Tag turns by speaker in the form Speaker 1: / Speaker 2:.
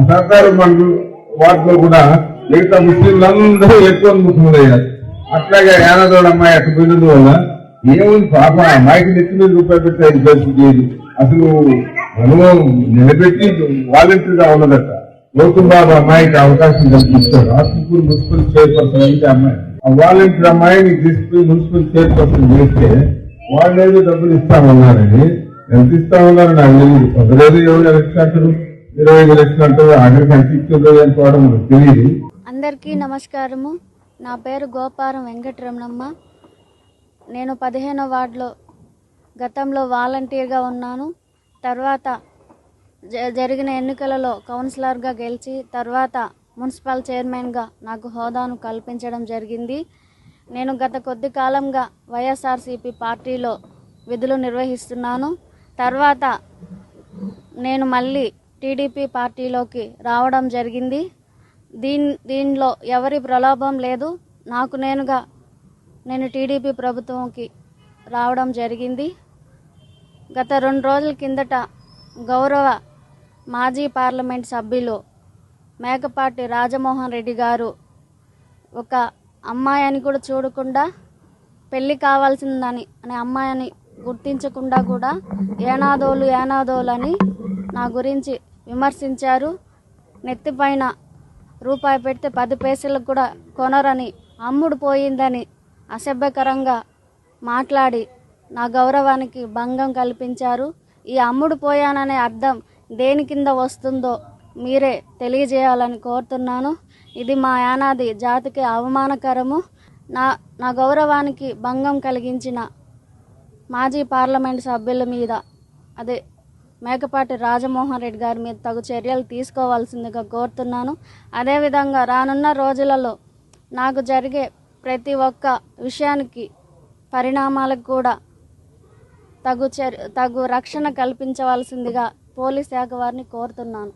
Speaker 1: ఆ సహకారం మండలి వాటిలో కూడా మిగతా ముస్లింలందరూ ఎక్కువ ముస్లింలయ్యారు. అట్లాగే యానదోడ అమ్మాయి అటు పోయినందు వల్ల ఏముంది పాప అమ్మాయికి నెత్తి మీద రూపాయలు పెట్టి ఐదు పైసలు చేయదు అసలు అనుభవం నిలబెట్టి వాలంటీర్గా ఉన్నదట. గౌతమ్ బాబు అమ్మాయికి అవకాశం కల్పిస్తారు. ఆత్మకూరు మున్సిపల్ చైర్పర్సన్ అయితే అమ్మాయి. ఆ వాలంటీర్ అమ్మాయిని తీసుకుని మున్సిపల్ చైర్పర్సన్ చేస్తే వాళ్ళు ఏదో డబ్బులు ఇస్తామన్నారని. ఎంత ఇస్తామన్నారు నాకు తెలియదు. పదలేదు ఎవరు ఎలక్షన్ అంటారు ఇరవై ఐదు లక్షలు అంటారు అనుకోవడం తెలియదు
Speaker 2: అందరికీ నమస్కారము. నా పేరు గోపారం వెంకటరమణమ్మ. నేను పదిహేనో వార్డులో గతంలో వాలంటీర్గా ఉన్నాను. తర్వాత జ- జరిగిన ఎన్నికలలో కౌన్సిలర్గా గెలిచి తర్వాత మున్సిపల్ చైర్మన్గా నాకు హోదాను కల్పించడం జరిగింది. నేను గత కొద్ది కాలంగా వైఎస్ఆర్సీపీ పార్టీలో విధులు నిర్వహిస్తున్నాను. తర్వాత నేను మళ్ళీ టీడీపీ పార్టీలోకి రావడం జరిగింది. దీన్ దీనిలో ఎవరి ప్రలోభం లేదు. నాకు నేనుగా నేను టీడీపీ ప్రభుత్వంకి రావడం జరిగింది. గత రెండు రోజుల కిందట గౌరవ మాజీ పార్లమెంట్ సభ్యులు మేకపాటి రాజమోహన్ రెడ్డి గారు ఒక అమ్మాయి అని కూడా చూడకుండా పెళ్ళి కావాల్సిందని అనే అమ్మాయిని గుర్తించకుండా కూడా ఏనాదోలు ఏనాదోలు అని నా గురించి విమర్శించారు. నెత్తిపైన రూపాయి పెడితే పది పైసలకు కూడా కొనరని అమ్ముడు పోయిందని అసభ్యకరంగా మాట్లాడి నా గౌరవానికి భంగం కల్పించారు. ఈ అమ్ముడు పోయాననే అర్థం దేని కింద వస్తుందో మీరే తెలియజేయాలని కోరుతున్నాను. ఇది మా యానాది జాతికి అవమానకరము. నా నా గౌరవానికి భంగం కలిగించిన మాజీ పార్లమెంట్ సభ్యుల మీద అదే మేకపాటి రాజమోహన్ రెడ్డి గారి మీద తగు చర్యలు తీసుకోవాల్సిందిగా కోరుతున్నాను. అదేవిధంగా రానున్న రోజులలో నాకు జరిగే ప్రతి ఒక్క విషయానికి పరిణామాలకు కూడా తగు చర్ తగు రక్షణ కల్పించవలసిందిగా పోలీస్ శాఖ వారిని కోరుతున్నాను.